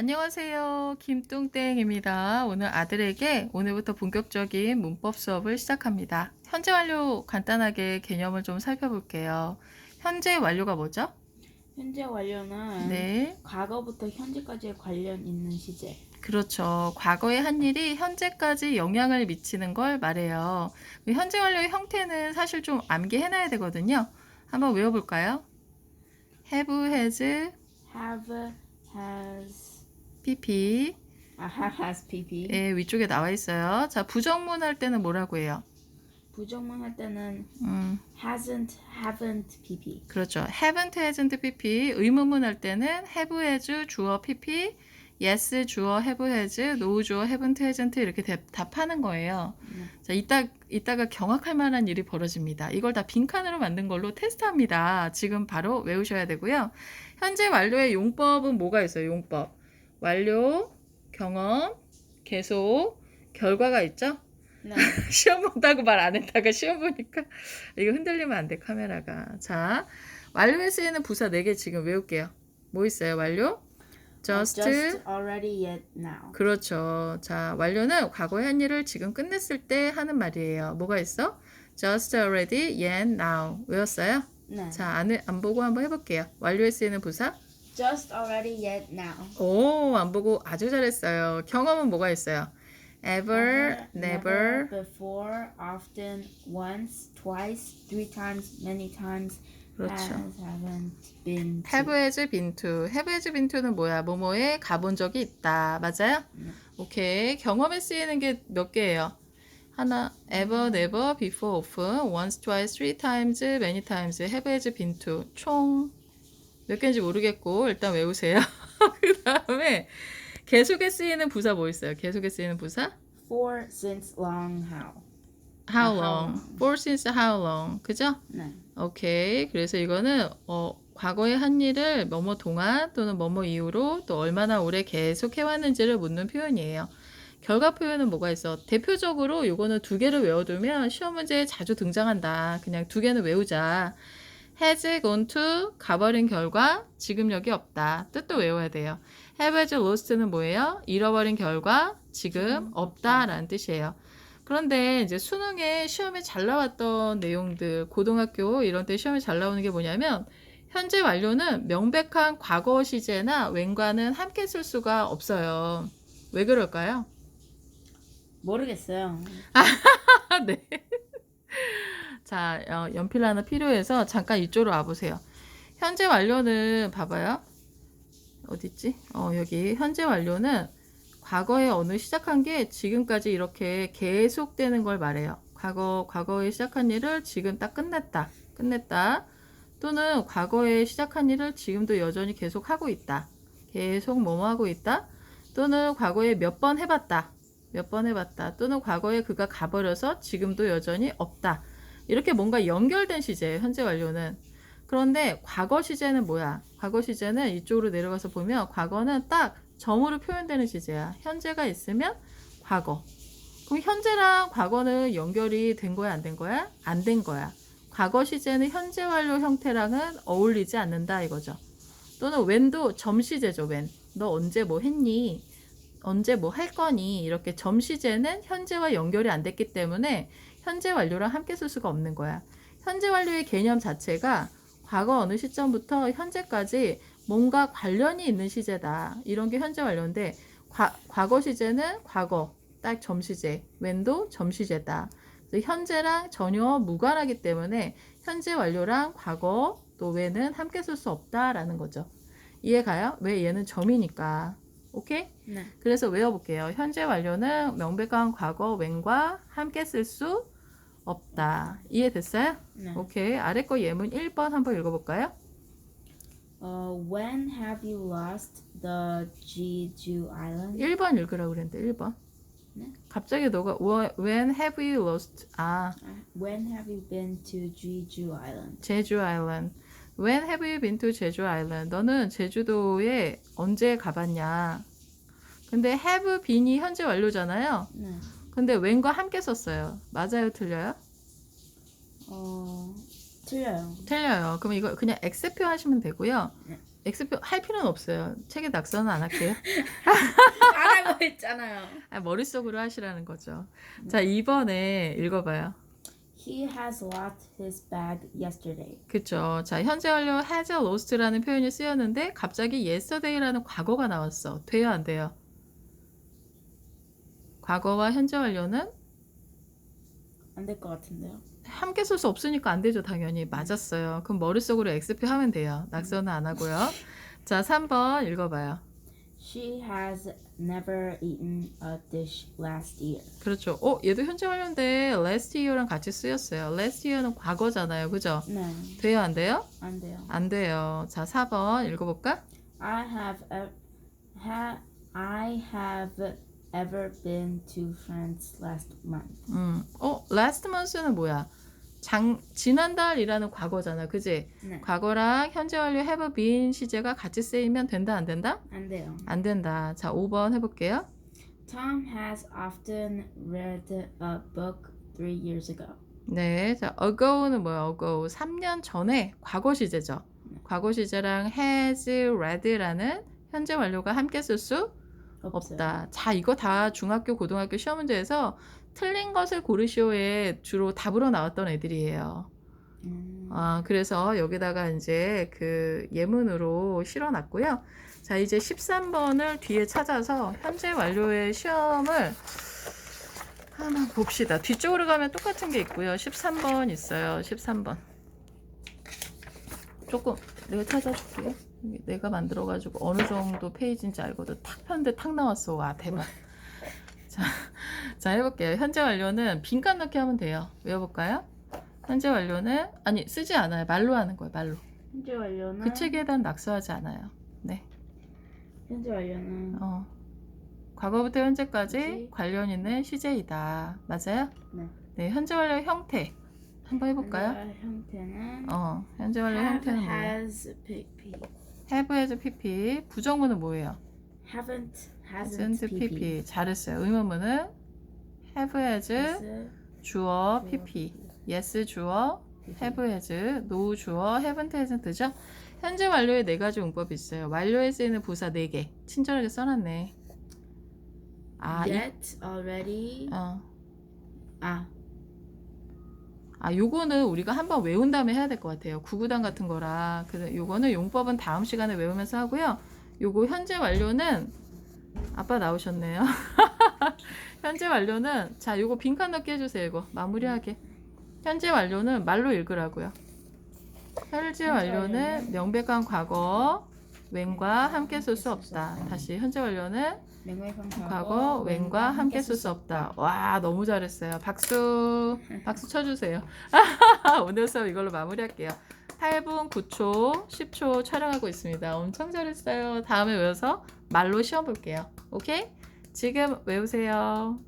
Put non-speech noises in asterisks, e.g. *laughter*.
안녕하세요. 김뚱땡입니다. 오늘 아들에게 오늘부터 본격적인 문법 수업을 시작합니다. 현재 완료 간단하게 개념을 좀 살펴볼게요. 현재 완료가 뭐죠? 현재 완료는 네. 과거부터 현재까지의 관련 있는 시제. 그렇죠. 과거에 한 일이 현재까지 영향을 미치는 걸 말해요. 그 현재 완료의 형태는 사실 좀 암기해놔야 되거든요. 한번 외워볼까요? have, has, have, has, pp. 아, have, has, pp. 예, 위쪽에 나와 있어요. 자, 부정문 할 때는 뭐라고 해요? 부정문 할 때는 음, hasn't, haven't, pp. 그렇죠. haven't, hasn't, pp. 의문문 할 때는 have, has, 주어, pp. yes, 주어, have, has, no, 주어, haven't, hasn't 이렇게 대- 답하는 거예요. 네. 자, 이따, 이따가 경악할 만한 일이 벌어집니다. 이걸 다 빈칸으로 만든 걸로 테스트합니다. 지금 바로 외우셔야 되고요. 현재 완료의 용법은 뭐가 있어요? 용법. 완료, 경험, 계속, 결과가 있죠? 네. *laughs* 시험 본다고 말 안 했다가 시험 보니까 이거 흔들리면 안 돼 카메라가. 자 완료에 쓰이는 부사 4개 지금 외울게요. 뭐 있어요? 완료? Just, just already yet now. 그렇죠. 자 완료는 과거의 한 일을 지금 끝냈을 때 하는 말이에요. 뭐가 있어? Just already yet now. 외웠어요? 네. 자 안, 안 보고 한번 해볼게요. 완료에 쓰이는 부사 just already yet now. 오 안 보고 아주 잘했어요 경험은 뭐가 있어요 ever, never before, often, once, twice, three times, many times. 그렇죠. haven't, been. to. have has been to. have has been to는 뭐야? 뭐뭐에 가본 적이 있다. 맞아요? 네. 오케이. 경험에 쓰이는 게 몇 개예요? 하나, ever, never, before, often, once, twice, three times, many times, have has been to. 총 몇 개인지 모르겠고 일단 외우세요. *laughs* 그 다음에 계속에 쓰이는 부사 뭐 있어요? 계속에 쓰이는 부사? For, since, long, how. How how long? For since how long? 그죠? 네. 오케이. 그래서 이거는 어, 과거의 한 일을 뭐뭐 동안 또는 뭐뭐 이후로 또 얼마나 오래 계속 해왔는지를 묻는 표현이에요. 결과 표현은 뭐가 있어? 대표적으로 요거는 두 개를 외워두면 시험 문제에 자주 등장한다. 그냥 두 개는 외우자. Has gone to 가버린 결과 지금력이 없다. 뜻도 외워야 돼요. have has lost는 뭐예요? 잃어버린 결과 지금 없다라는 뜻이에요. 그런데 이제 수능에 시험에 잘 나왔던 내용들, 고등학교 이런 때 시험에 잘 나오는 게 뭐냐면 현재 완료는 명백한 과거 시제나 웬과는 함께 쓸 수가 없어요. 왜 그럴까요? 모르겠어요. *laughs* 네. 자, 어, 연필 하나 필요해서 잠깐 이쪽으로 와보세요. 현재 완료는 봐봐요. 어딨지? 어, 여기 현재 완료는 과거에 어느 시작한 게 지금까지 이렇게 계속되는 걸 말해요. 과거, 과거에 시작한 일을 지금 딱 끝냈다. 끝냈다. 또는 과거에 시작한 일을 지금도 여전히 계속 하고 있다. 계속 뭐뭐 하고 있다. 또는 과거에 몇 번 해봤다. 몇 번 해봤다. 또는 과거에 그가 가버려서 지금도 여전히 없다. 이렇게 뭔가 연결된 시제예요. 현재 완료는. 그런데 과거 시제는 뭐야? 과거 시제는 이쪽으로 내려가서 보면 과거는 딱 점으로 표현되는 시제야. 현재가 있으면 과거. 그럼 현재랑 과거는 연결이 된 거야, 안 된 거야? 안 된 거야. 과거 시제는 현재 완료 형태랑은 어울리지 않는다 이거죠. 또는 when도 점 시제죠, when. 너 언제 뭐 했니? 언제 뭐 할 거니? 이렇게 점 시제는 현재와 연결이 안 됐기 때문에 현재 완료랑 함께 쓸 수가 없는 거야. 현재 완료의 개념 자체가 과거 어느 시점부터 현재까지 뭔가 관련이 있는 시제다. 이런 게 현재 완료인데 과, 과거 시제는 과거 딱 점시제, 웬도 점시제다. 현재랑 전혀 무관하기 때문에 현재 완료랑 과거 또 웬은 함께 쓸 수 없다라는 거죠. 이해가요? 왜 얘는 점이니까. 오케이? 네. 그래서 외워볼게요. 현재 완료는 명백한 과거 when과 함께 쓸 수 없다. 이해됐어요? 네. 오케이. 아래 거 예문 1번 한번 읽어볼까요? Uh, when have you lost the Jeju Island? 1번 읽으라고 그랬는데 1번. 네? 갑자기 너가 wha- when have you lost 아 Uh, when have you been to Jeju Island? 제주 아일랜드 when have you been to 제주 아일랜드 너는 제주도에 언제 가봤냐 근데 have been이 현재 완료잖아요 네. 근데 when과 함께 썼어요 맞아요 틀려요? 어, 틀려요. 틀려요. 그럼 이거 그냥 X표 하시면 되고요. 네. 엑스표 할 필요는 없어요. 책에 낙서는 안 할게요. *laughs* 안 하고 했잖아요. 아, 머릿속으로 하시라는 거죠. 자, 2번에 읽어봐요. He has lost his bag yesterday. 그쵸. 자, 현재 완료 has lost라는 표현이 쓰였는데 갑자기 yesterday라는 과거가 나왔어. 돼요, 안 돼요? 과거와 현재 완료는 안 될 것 같은데요. 함께 쓸 수 없으니까 안 되죠, 당연히. 맞았어요. 그럼 머릿속으로 X표 하면 돼요. 낙서는 안 하고요. 자, 3번 읽어봐요. She has never eaten a dish last year. 그렇죠. 어, 얘도 현재 완료인데 last year랑 같이 쓰였어요. last year는 과거잖아요. 그죠? 네, 돼요, 안 돼요? 안 돼요. 안 돼요. 자, 4번 읽어볼까? I have e- ha- I have ever been to France last month. 음, 어, last month는 뭐야? 장, 지난달이라는 과거잖아. 그지? 네, 과거랑 현재 완료 have been 시제가 같이 쓰이면 된다, 안 된다? 안 돼요. 안 된다. 자, 5번 해 볼게요. Tom has often read a book three years ago. 네, 자, ago는 뭐야? ago. 3년 전에 과거 시제죠. 과거 시제랑 has read라는 현재 완료가 함께 쓸 수 없어요. 없다. 자, 이거 다 중학교, 고등학교 시험 문제에서 틀린 것을 고르시오에 주로 답으로 나왔던 애들이에요. 음, 아, 그래서 여기다가 이제 그 예문으로 실어 놨고요. 자, 이제 13번을 뒤에 찾아서 현재 완료의 시험을 한번 봅시다. 뒤쪽으로 가면 똑같은 게 있고요. 13번 있어요. 13번. 조금 내가 찾아줄게. 여기 내가 만들어가지고 어느 정도 페이지인지 알거든. 탁 폈는데 탁 나왔어. 와, 대박. *laughs* 자, 자 해볼게요. 현재 완료는 빈칸 넣기 하면 돼요. 외워볼까요? 현재 완료는 아니 쓰지 않아요. 말로 하는 거예요. 말로. 현재 완료는 그 책에 대한 낙서하지 않아요. 네. 현재 완료는 어. 과거부터 현재까지 뭐지? 관련 있는 시제이다. 맞아요? 네. 네, 현재 완료 형태 한번 해볼까요? 현재 형태는 어, 현재 완료 형태는 뭐예요? has, pp. Have, has, pp. 부정문은 뭐예요? haven't, hasn't, pp. 잘했어요. 의문문은 have, has, 주어, pp. yes, 주어, have, has, no, 주어, haven't, hasn't죠? 현재 완료에 네 가지 문법이 있어요. 완료에 쓰이는 부사 네 개. 친절하게 써놨네. 아, 이, yet, already, 어. 아, 아, 요거는 우리가 한번 외운 다음에 해야 될 것 같아요. 구구단 같은 거라. 그래서 요거는 용법은 다음 시간에 외우면서 하고요. 요거 현재 완료는 아빠 나오셨네요. *laughs* 현재 완료는 자, 요거 빈칸 넣기 해주세요. 이거 마무리하게. 현재 완료는 말로 읽으라고요. 현재 완료는 명백한 과거 웬과 함께 쓸 수 없다. 다시 현재 완료는 과거 웬과 함께 쓸 수 없다. 와 너무 잘했어요. 박수 *laughs* 박수 쳐주세요. *laughs* 오늘 수업 이걸로 마무리할게요. 8분 9초 10초 촬영하고 있습니다. 엄청 잘했어요. 다음에 외워서 말로 시험 볼게요. 오케이? 지금 외우세요.